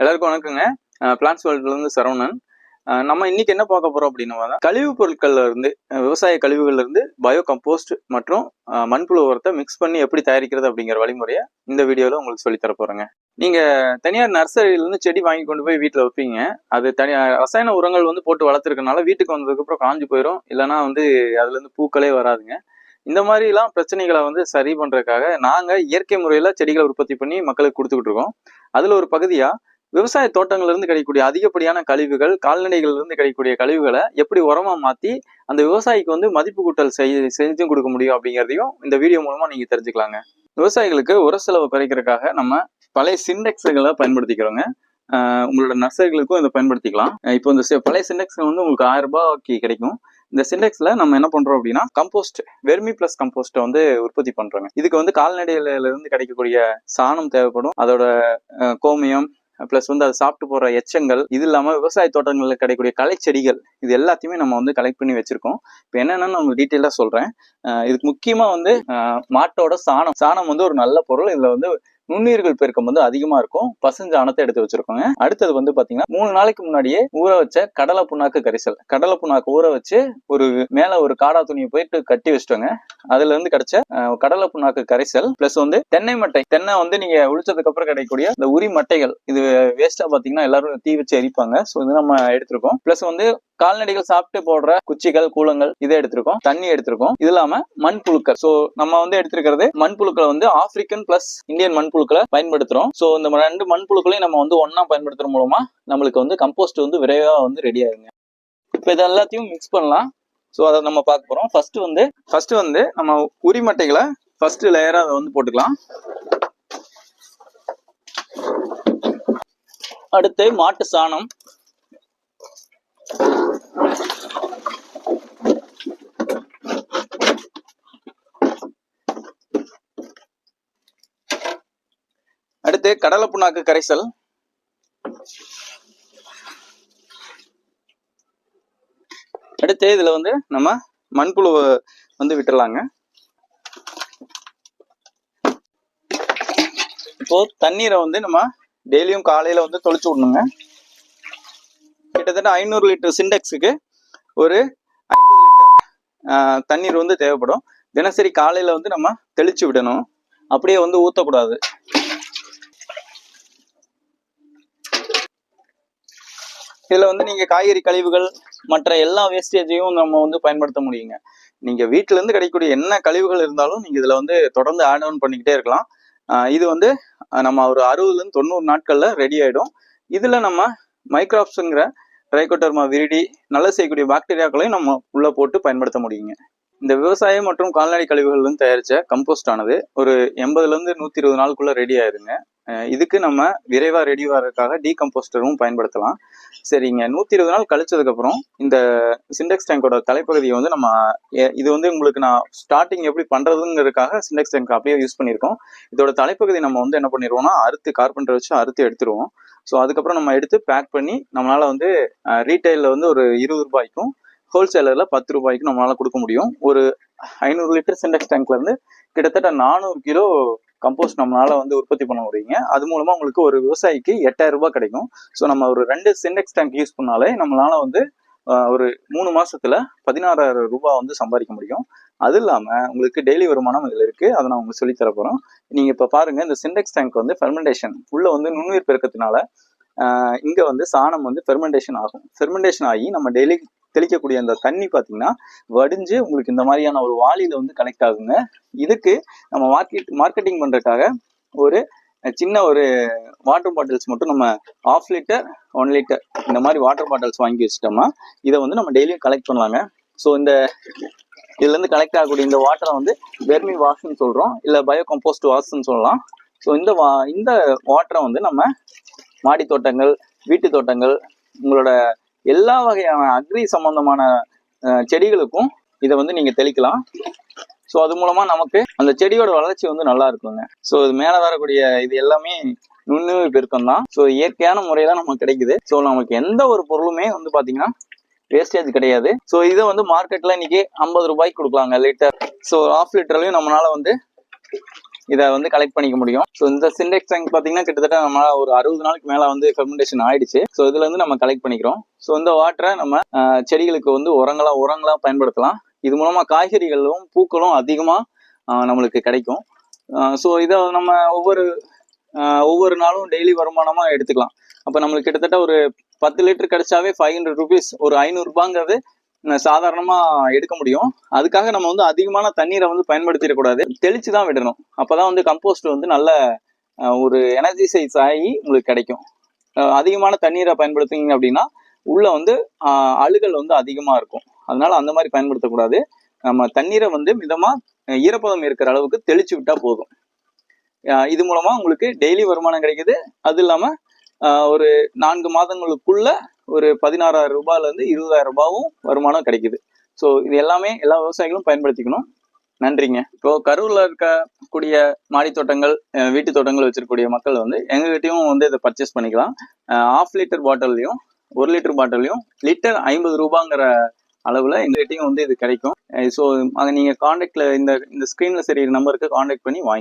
எல்லாருக்கும் வணக்கங்க. பிளான்ஸ் வேர்ல்ட்ல இருந்து சரவணன். நம்ம இன்னைக்கு என்ன பார்க்க போறோம் அப்படின்னா கழிவுப் பொருட்கள்ல இருந்து விவசாய கழிவுகள்ல இருந்து பயோ கம்போஸ்ட் மற்றும் மண்புழு உரத்தை மிக்ஸ் பண்ணி எப்படி தயாரிக்கிறது அப்படிங்கிற வழிமுறையை இந்த வீடியோல உங்களுக்கு சொல்லி தர போறேங்க நீங்க தனியார் நர்சரியில இருந்து செடி வாங்கி கொண்டு போய் வீட்டுல வைப்பீங்க. அது தனியார் ரசாயன உரங்கள் வந்து போட்டு வளர்த்துருக்கனால வீட்டுக்கு வந்ததுக்கு அப்புறம் காஞ்சு போயிடும் இல்லைன்னா வந்து அதுல இருந்து பூக்களே வராதுங்க. இந்த மாதிரிலாம் பிரச்சனைகளை வந்து சரி பண்றதுக்காக நாங்க இயற்கை முறையில செடிகளை உற்பத்தி பண்ணி மக்களுக்கு கொடுத்துக்கிட்டு இருக்கோம். அதுல ஒரு பகுதியா விவசாய தோட்டங்கள்ல இருந்து கிடைக்கக்கூடிய அதிகப்படியான கழிவுகள் கால்நடைகள்ல இருந்து கிடைக்கக்கூடிய கழிவுகளை எப்படி உரமா மாத்தி அந்த விவசாயிக்கு வந்து மதிப்பு கூட்டல் செய் செஞ்சு கொடுக்க முடியும் அப்படிங்கிறதையும் இந்த வீடியோ மூலமா நீங்க தெரிஞ்சுக்கலாங்க. விவசாயிகளுக்கு உர செலவு குறைக்கிறதுக்காக நம்ம பழைய சிண்டெக்ஸுகளை பயன்படுத்திக்கிறோங்க. உங்களோட நர்சரிகளுக்கும் இதை பயன்படுத்திக்கலாம். இப்போ இந்த பழைய சிண்டெக்ஸ் வந்து உங்களுக்கு ஆயிரம் ரூபாய்க்கு கிடைக்கும். இந்த சிண்டெக்ஸ்ல நம்ம என்ன பண்றோம் அப்படின்னா கம்போஸ்ட் வெர்மி பிளஸ் கம்போஸ்ட்டை வந்து உற்பத்தி பண்றோங்க. இதுக்கு வந்து கால்நடையில இருந்து கிடைக்கக்கூடிய சாணம் தேவைப்படும். அதோட கோமியம் ப்ளஸ் வந்து அதை சாப்பிட்டு போற எச்சங்கள் இது இல்லாம விவசாய தோட்டங்களில் கிடைக்கக்கூடிய களை செடிகள் இது எல்லாத்தையுமே நம்ம வந்து கலெக்ட் பண்ணி வச்சிருக்கோம். இப்போ என்னென்னு நான் டீட்டெயிலாக சொல்றேன். இதுக்கு முக்கியமா வந்து மாட்டோட சாணம். சாணம் வந்து ஒரு நல்ல பொருள். இதுல வந்து நுண்ணுயிர்கள் பெருக்கம் வந்து அதிகமா இருக்கும். பசுஞ்சாணத்தை எடுத்து வச்சிருக்கோங்க. அடுத்தது வந்து பாத்தீங்கன்னா மூணு நாளைக்கு முன்னாடியே ஊற வச்ச கடலை புண்ணாக்கு கரிசல். கடலை புண்ணாக்கு ஊற வச்சு ஒரு மேல ஒரு காடா துணியை போயிட்டு கட்டி வச்சுட்டோங்க. அதுல இருந்து கிடைச்ச கடலை புண்ணாக்கு கரைசல் பிளஸ் வந்து தென்னை மட்டை. தென்னை வந்து நீங்க உளிச்சதுக்கு அப்புறம் கிடைக்கக்கூடிய இந்த உரி மட்டைகள். இது வேஸ்டா பாத்தீங்கன்னா எல்லாரும் தீ வச்சு எரிப்பாங்க. ஸோ இது நம்ம எடுத்திருக்கோம். பிளஸ் வந்து கால்நடைகள் சாப்பிட்டு போடுற குச்சிகள் கூலங்கள் இதை எடுத்திருக்கோம் தண்ணி எடுத்திருக்கோம். இது இல்லாம மண்புழுக்கள் ஸோ நம்ம வந்து எடுத்திருக்கிறது மண்புழுக்களை வந்து ஆப்பிரிக்கன் பிளஸ் இந்தியன் மண்புழுக்களை பயன்படுத்துறோம். ஸோ இந்த ரெண்டு மண்புழுக்களையும் நம்ம வந்து ஒன்னா பயன்படுத்துற மூலமா நம்மளுக்கு வந்து கம்போஸ்ட் வந்து விரைவா வந்து ரெடி ஆகுங்க. இப்போ இது எல்லாத்தையும் மிக்ஸ் பண்ணலாம். ஸோ அதை நம்ம பார்க்க போறோம். ஃபர்ஸ்ட் வந்து ஃபர்ஸ்ட் வந்து நம்ம உரிமட்டைகளை ஃபர்ஸ்ட் லேயரா அதை வந்து போட்டுக்கலாம். அடுத்து மாட்டு சாணம். அடுத்து கடலை புண்ணாக்கு கரைசல். அடுத்து இதுல வந்து நம்ம மண்புழு வந்து விட்டுலாங்க இப்போ தண்ணீரை வந்து நம்ம டெய்லியும் காலையில வந்து தொளிச்சு விடணுங்க. கிட்டத்தட்ட ஐநூறு லிட்டர் சிண்டெக்ஸுக்கு ஒரு ஐம்பது லிட்டர் ஆஹ், தண்ணீர் வந்து தேவைப்படும். தினசரி காலையில் வந்து நம்ம தெளிச்சு விடணும். அப்படியே வந்து ஊற்றக்கூடாது இதில் வந்து நீங்க காய்கறி கழிவுகள் மற்ற எல்லா வேஸ்டேஜையும் நம்ம வந்து பயன்படுத்த முடியுங்க. நீங்க வீட்டிலேருந்து கிடைக்கக்கூடிய என்ன கழிவுகள் இருந்தாலும் நீங்க இதுல வந்து தொடர்ந்து ஆட் ஆன் பண்ணிக்கிட்டே இருக்கலாம். ஆஹ் இது வந்து நம்ம ஒரு அறுபதுலேருந்து தொண்ணூறு நாட்கள்ல ரெடி ஆயிடும். இதுல நம்ம மைக்ராப்ஸுங்கிற ட்ரைகோட்டர்மா விரிடி நல்ல செய்யக்கூடிய பாக்டீரியாக்களையும் நம்ம உள்ளே போட்டு பயன்படுத்த முடியுங்க. இந்த விவசாயம் மற்றும் கால்நடை கழிவுகள்லேருந்து தயாரித்த கம்போஸ்ட் ஆனது ஒரு எண்பதுலேருந்து நூற்றி இருபது நாளுக்குள்ளே ரெடி ஆயிருங்க. இதுக்கு நம்ம விரைவாக ரெடி வரதுக்காக டீகம்போஸ்டரும் பயன்படுத்தலாம். சரிங்க நூற்றி இருபது நாள் கழிச்சதுக்கப்புறம் இந்த சிண்டெக்ஸ் டேங்கோட தலைப்பகுதியை வந்து நம்ம இது வந்து உங்களுக்கு நான் ஸ்டார்டிங் எப்படி பண்ணுறதுங்கிறதுக்காக சிண்டெக்ஸ் டேங்க் அப்படியே யூஸ் பண்ணியிருக்கோம். இதோட தலைப்பகுதி நம்ம வந்து என்ன பண்ணிடுவோம்னா அறுத்து கார்பெண்டர் வச்சு அறுத்து எடுத்துருவோம். ஸோ அதுக்கப்புறம் நம்ம எடுத்து பேக் பண்ணி நம்மளால வந்து ரீட்டைலில் வந்து ஒரு இருபது ரூபாய்க்கும் ஹோல்சேலரில் பத்து ரூபாய்க்கும் நம்மளால கொடுக்க முடியும். ஒரு ஐநூறு லிட்டர் சிண்டெக்ஸ் டேங்க்ல இருந்து கிட்டத்தட்ட நானூறு கிலோ கம்போஸ்ட் நம்மளால வந்து உற்பத்தி பண்ண முடியுங்க. அது மூலமா உங்களுக்கு ஒரு விவசாயிக்கு எட்டாயிரம் ரூபாய் கிடைக்கும். ஸோ நம்ம ஒரு ரெண்டு சிண்டெக்ஸ் டேங்க் யூஸ் பண்ணாலே நம்மளால வந்து ஒரு மூணு மாசத்துல பதினாறாயிரம் ரூபாய் வந்து சம்பாதிக்க முடியும். அது இல்லாம உங்களுக்கு டெய்லி வருமானம் இதுல இருக்கு. அதை நான் உங்களுக்கு சொல்லித் தர போறோம். நீங்க இப்ப பாருங்க இந்த சிண்டெக்ஸ் டேங்க் வந்து ஃபெர்மெண்டேஷன் உள்ள வந்து நுண்ணுயிர் பெருக்கத்தினால இங்கே இங்க வந்து சாணம் வந்து ஃபெர்மெண்டேஷன் ஆகும். ஃபெர்மெண்டேஷன் ஆகி நம்ம டெய்லி தெளிக்கக்கூடிய அந்த தண்ணி பாத்தீங்கன்னா வடிஞ்சு உங்களுக்கு இந்த மாதிரியான ஒரு வாளியில வந்து கனெக்ட் ஆகுங்க. இதுக்கு நம்ம மார்க்கெட் மார்க்கெட்டிங் பண்றதுக்காக ஒரு சின்ன ஒரு வாட்டர் பாட்டில்ஸ் மட்டும் நம்ம ஆஃப் லிட்டர் ஒன் லிட்டர் இந்த மாதிரி வாட்டர் பாட்டில்ஸ் வாங்கி வச்சிட்டோம்னா இதை வந்து நம்ம டெய்லியும் கலெக்ட் பண்ணலாங்க. ஸோ இந்த இதுலேருந்து கலெக்ட் ஆகக்கூடிய இந்த வாட்டரை வந்து வெர்மி வாஷ்னு சொல்கிறோம் இல்லை பயோ கம்போஸ்ட் வாஷ்னு சொல்லலாம். ஸோ இந்த வா இந்த வாட்டரை வந்து நம்ம மாடி தோட்டங்கள் வீட்டு தோட்டங்கள் உங்களோட எல்லா வகையான அக்ரி சம்பந்தமான செடிகளுக்கும் இதை வந்து நீங்கள் தெளிக்கலாம். ஸோ அது மூலமா நமக்கு அந்த செடியோட வளர்ச்சி வந்து நல்லா இருக்குங்க. ஸோ இது மேலே வரக்கூடிய இது எல்லாமே நுண்ணுயிர் பெருக்கம் தான். ஸோ இயற்கையான முறையில நமக்கு கிடைக்குது. ஸோ நமக்கு எந்த ஒரு பொருளுமே வந்து பாத்தீங்கன்னா வேஸ்டேஜ் கிடையாது. ஸோ இதை வந்து மார்க்கெட்ல இன்னைக்கு ஐம்பது ரூபாய்க்கு கொடுக்கலாங்க லிட்டர் ஸோ ஆஃப் லிட்டர்லையும் நம்மளால வந்து இதை வந்து கலெக்ட் பண்ணிக்க முடியும். ஸோ இந்த சிண்டெக்ஸ் டேங்க் பார்த்தீங்கன்னா கிட்டத்தட்ட நம்ம ஒரு அறுபது நாளுக்கு மேலே வந்து ஃபெர்மெண்டேஷன் ஆயிடுச்சு. ஸோ இதுல இருந்து நம்ம கலெக்ட் பண்ணிக்கிறோம். ஸோ இந்த வாட்டரை நம்ம செடிகளுக்கு வந்து உரங்களா உரங்களா பயன்படுத்தலாம். இது மூலமா காய்கறிகளும் பூக்களும் அதிகமாக நம்மளுக்கு கிடைக்கும். ஸோ இதை நம்ம ஒவ்வொரு ஒவ்வொரு நாளும் டெய்லி வருமானமா எடுத்துக்கலாம். அப்போ நம்மளுக்கு கிட்டத்தட்ட ஒரு பத்து லிட்டர் கிடைச்சாவே ஃபைவ் ஹண்ட்ரட் ருபீஸ் ஒரு ஐநூறுபாங்கிறது சாதாரணமா எடுக்க முடியும். அதுக்காக நம்ம வந்து அதிகமான தண்ணீரை வந்து பயன்படுத்திடக்கூடாது. தெளிச்சு தான் விடணும். அப்பதான் வந்து கம்போஸ்ட் வந்து நல்ல ஒரு எனர்ஜி சைஸ் ஆகி உங்களுக்கு கிடைக்கும். அதிகமான தண்ணீரை பயன்படுத்துனீங்க அப்படின்னா உள்ள வந்து அழுகல் வந்து அதிகமா இருக்கும். அதனால அந்த மாதிரி பயன்படுத்தக்கூடாது. நம்ம தண்ணீரை வந்து மிதமா ஈரப்பதம் இருக்கிற அளவுக்கு தெளிச்சு விட்டா போதும். இது மூலமா உங்களுக்கு டெய்லி வருமானம் கிடைக்குது. அது இல்லாம ஒரு நான்கு மாதங்களுக்குள்ள ஒரு பதினாறாயிரம் ரூபாயில இருந்து இருபதாயிரம் ரூபாவும் வருமானம் கிடைக்குது. ஸோ இது எல்லாமே எல்லா விவசாயிகளும் பயன்படுத்திக்கணும். நன்றிங்க. இப்போ கரூர்ல இருக்கக்கூடிய மாடி தோட்டங்கள் வீட்டு தோட்டங்கள் வச்சிருக்கக்கூடிய மக்கள் வந்து எங்ககிட்டயும் வந்து இதை பர்ச்சேஸ் பண்ணிக்கலாம். ஆஃப் லிட்டர் பாட்டில்லையும் ஒரு லிட்டர் பாட்டிலையும் லிட்டர் ஐம்பது ரூபாங்கிற அளவுல எங்கள்கிட்டையும் வந்து இது கிடைக்கும். ஸோ நீங்க காண்டாக்ட்ல இந்த இந்த ஸ்கிரீன்ல சரி நம்பருக்கு காண்டாக்ட் பண்ணி வாங்கி